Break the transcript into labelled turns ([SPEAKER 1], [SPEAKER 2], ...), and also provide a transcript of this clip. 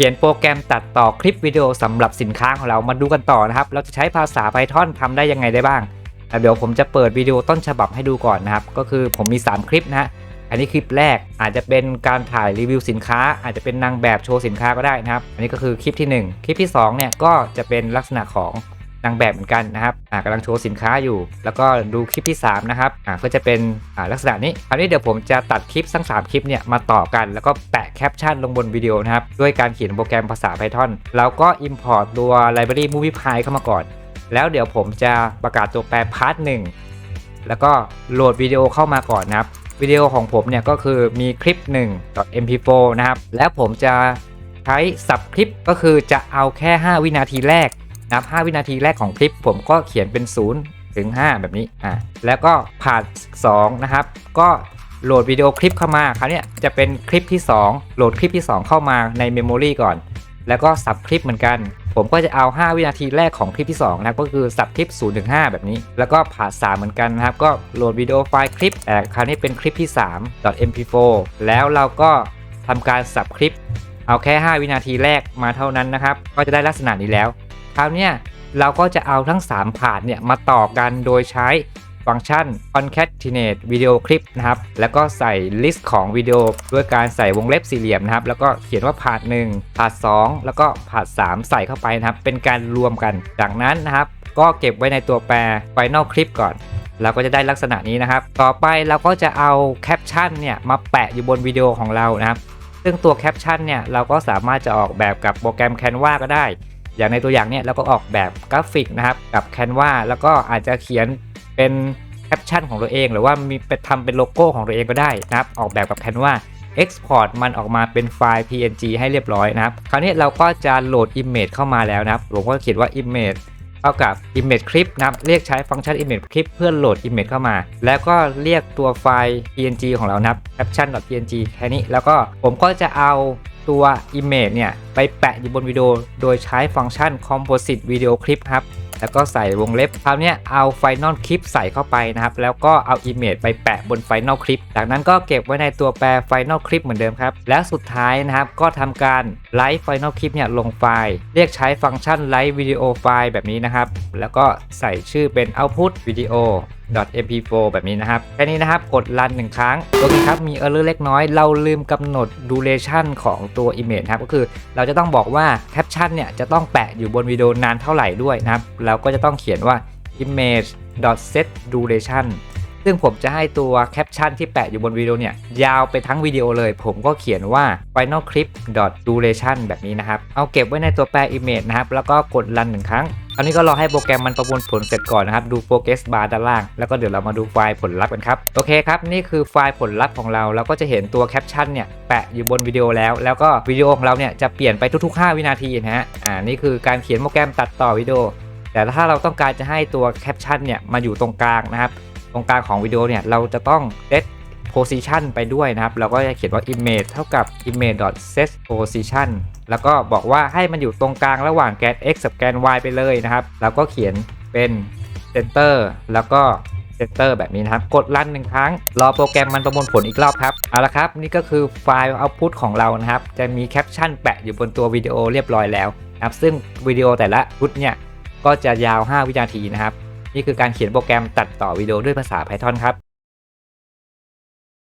[SPEAKER 1] ขียนโปรแกรมตัดต่อคลิปวิดีโอสำหรับสินค้าของเรามาดูกันต่อนะครับ เราจะใช้ภาษา Python ทำได้ยังไงได้บ้าง เดี๋ยวผมจะเปิดวิดีโอต้นฉบับให้ดูก่อนนะครับ ก็คือผมมี 3 คลิปนะฮะอันนี้คลิปแรกอาจจะเป็นการถ่ายรีวิวสินค้า อาจจะเป็นนางแบบโชว์สินค้าก็ได้นะครับ อันนี้ก็คือคลิปที่ 1 คลิปที่2เนี่ยก็จะเป็นลักษณะของ นางแบบเหมือนกันนะครับอ่ากำลังโชว์สินค้าอยู่ แล้วก็ดูคลิปที่ 3 นะครับอ่าก็จะเป็นอ่าลักษณะนี้คราวนี้เดี๋ยวผมจะตัดคลิปทั้ง 3 คลิปเนี่ยมาต่อกัน แล้วก็แปะแคปชั่นลงบนวิดีโอนะครับ ด้วยการเขียนโปรแกรมภาษา Python แล้วก็ Import ตัว Library MoviePy เข้ามาก่อน แล้วเดี๋ยวผมจะประกาศตัวแปรพาร์ทหนึ่งแล้วก็โหลดวิดีโอเข้ามาก่อนนะครับวิดีโอของผมเนี่ยก็คือมีคลิป1 .mp4 นะครับ แล้วผมจะใช้สับคลิปก็คือจะเอาแค่ 5 วินาทีแรก นับ 5 วินาทีแรกของคลิป ผมก็เขียนเป็น 0 ถึง 5 แบบนี้อ่าแล้วก็ผ่าน2นะครับ ก็โหลดวิดีโอคลิปเข้ามาคราวเนี้ยจะเป็นคลิปที่ 2 โหลดคลิปที่ 2 เข้ามาในเมมโมรีก่อน แล้วก็สับคลิปเหมือนกัน ผมก็จะเอา 5 วินาทีแรกของคลิปที่ 2 นะก็คือสับคลิป0ถึง5แบบนี้ แล้วก็ผ่า3เหมือนกันนะครับ ก็โหลดวิดีโอไฟล์คลิปแต่คราวนี้เป็นคลิปที่ 3 .mp4 แล้วเราก็ทำการสับคลิป เอาแค่ 5 วินาทีแรกมาเท่านั้นนะครับ ก็จะได้ลักษณะนี้แล้ว คราวนี้เราก็จะเอาทั้ง 3 ผ่านเนี่ยมาต่อกันโดยใช้ฟังก์ชัน concatenate video clip นะครับ แล้วก็ใส่ list ของวิดีโอด้วยการใส่วงเล็บสี่เหลี่ยมนะครับ แล้วก็เขียนว่า part 1 part 2 แล้วก็ part 3 ใส่เข้าไปนะครับ เป็นการรวมกัน จากนั้นนะครับ ก็เก็บไว้ในตัวแปร final clip ก่อน เราก็จะได้ลักษณะนี้นะครับ ต่อไปเราก็จะเอาแคปชั่นเนี่ยมาแปะอยู่บนวิดีโอของเรานะครับ ซึ่งตัวแคปชั่นเนี่ยเราก็สามารถจะออกแบบกับโปรแกรม Canva ก็ได้ อย่างในตัวอย่างเนี่ยเราก็ออกแบบกราฟิกนะครับกับ Canva แล้วก็อาจจะเขียนเป็นแคปชั่นของตัวเอง หรือว่ามีไปทำเป็นโลโก้ของตัวเองก็ได้นะครับออกแบบกับ Canva Export มันออกมาเป็นไฟล์ PNG ให้เรียบร้อยนะครับ คราวนี้เราก็จะโหลด Image เข้ามาแล้วนะครับผมก็เขียนว่า Image เท่ากับ image clip นะครับ เรียกใช้ฟังก์ชัน image clip เพื่อโหลด image เข้ามา แล้วก็เรียกตัวไฟล์ png ของเรานะครับ caption.png แค่นี้ แล้วก็ผมก็จะเอา ตัว image เนี่ย ไปแปะอยู่บนวิดีโอ โดยใช้ฟังก์ชัน composite video clip ครับ แล้วก็ใส่วงเล็บคราวนี้เอา final clip ใส่เข้าไปนะครับ แล้วก็เอา image ไปแปะบน final clip จากนั้นก็เก็บไว้ในตัวแปร final clip เหมือนเดิมครับ แล้วสุดท้ายนะครับ ก็ทำการ live final clip เนี่ยลงไฟล์ เรียกใช้ฟังก์ชัน live video file แบบนี้นะครับ แล้วก็ใส่ชื่อเป็น output video .mp4 แบบนี้นะครับ แค่นี้นะครับ กดรันหนึ่งครั้ง โอเคครับ มี error เล็กน้อย เราลืมกำหนด duration ของตัว image นะครับ ก็คือเราจะต้องบอกว่า caption เนี่ย จะต้องแปะอยู่บนวิดีโอนานเท่าไหร่ด้วยนะครับ เราก็จะต้องเขียนว่า image set duration ซึ่งผมจะให้ตัวแคปชั่นที่แปะอยู่บนวิดีโอเนี่ย ยาวไปทั้งวิดีโอเลย ผมก็เขียนว่า final clip duration แบบนี้นะครับ เอาเก็บไว้ในตัวแปร image นะครับ แล้วก็กดรันหนึ่งครั้งตอนนี้ก็รอให้โปรแกรมมันประมวลผลเสร็จก่อนนะครับ ดู progress bar ด้านล่าง แล้วก็เดี๋ยวเรามาดูไฟล์ผลลัพธ์กันครับ โอเคครับ นี่คือไฟล์ผลลัพธ์ของเรา เราก็จะเห็นตัวแคปชั่นเนี่ย แปะอยู่บนวิดีโอแล้ว แล้วก็วิดีโอของเราเนี่ย จะเปลี่ยนไปทุกๆ 5 วินาทีนะฮะ อ่า นี่คือการเขียนโปรแกรมตัดต่อวิดีโอ แต่ถ้าเราต้องการจะให้ตัวแคปชั่นเนี่ย มาอยู่ตรงกลางนะครับ ตรงกลางของวิดีโอเนี่ยเราจะต้อง set position ไปด้วยนะครับ เราก็จะเขียนว่า image เท่ากับ image set position แล้วก็บอกว่าให้มันอยู่ตรงกลางระหว่างแกน x กับแกน y ไปเลยนะครับ แล้วก็เขียนเป็น center แล้วก็ center แบบนี้นะครับ กดรันหนึ่งครั้ง รอโปรแกรมมันประมวลผลอีกรอบครับ เอาละครับ นี่ก็คือไฟล์ output ของเรานะครับ จะมีแคปชั่นแปะอยู่บนตัววิดีโอเรียบร้อยแล้วนะครับ ซึ่งวิดีโอแต่ละชุดเนี่ย ก็จะยาว 5 วินาทีนะครับ นี่คือการเขียนโปรแกรมตัดต่อวิดีโอด้วยภาษา Python ครับ